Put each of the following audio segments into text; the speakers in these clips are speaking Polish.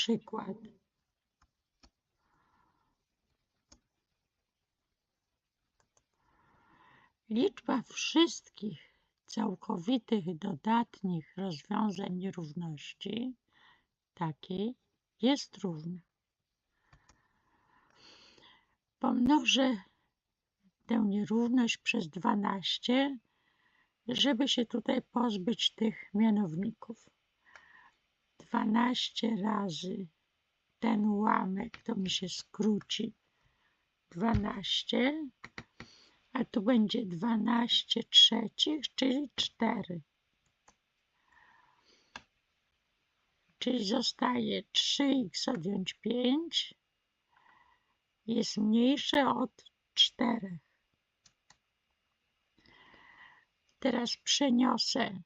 Przykład. Liczba wszystkich całkowitych dodatnich rozwiązań nierówności takiej jest równa. Pomnożę tę nierówność przez 12, żeby się tutaj pozbyć tych mianowników. 12 razy ten ułamek, to mi się skróci 12, a tu będzie 12 trzecich, czyli 4. Czyli zostaje 3x odjąć 5 jest mniejsze od 4. Teraz przeniosę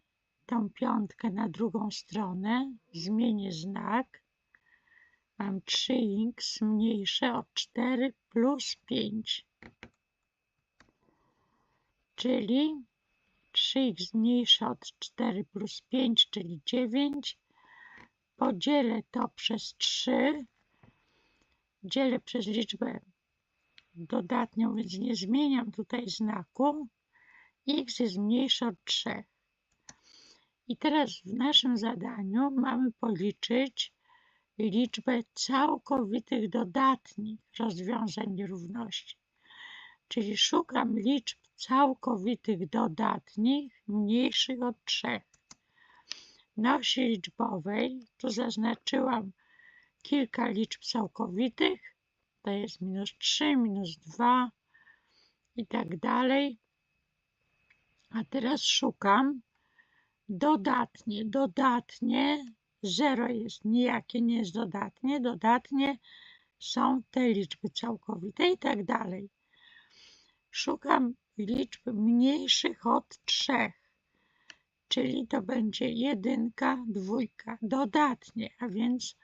tą piątkę na drugą stronę, zmienię znak. Mam 3x mniejsze od 4 plus 5. Czyli 3x mniejsze od 4 plus 5, czyli 9. Podzielę to przez 3. Dzielę przez liczbę dodatnią, więc nie zmieniam tutaj znaku. x jest mniejsze od 3. I teraz w naszym zadaniu mamy policzyć liczbę całkowitych dodatnich rozwiązań nierówności. Czyli szukam liczb całkowitych dodatnich mniejszych od 3. Na osi liczbowej tu zaznaczyłam kilka liczb całkowitych. To jest minus 3, minus 2 i tak dalej. A teraz szukam dodatnie, dodatnie, 0 jest nijakie, nie jest dodatnie, dodatnie są te liczby całkowite i tak dalej. Szukam liczb mniejszych od 3, czyli to będzie jedynka, dwójka, dodatnie, a więc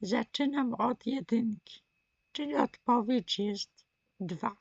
zaczynam od jedynki, czyli odpowiedź jest 2.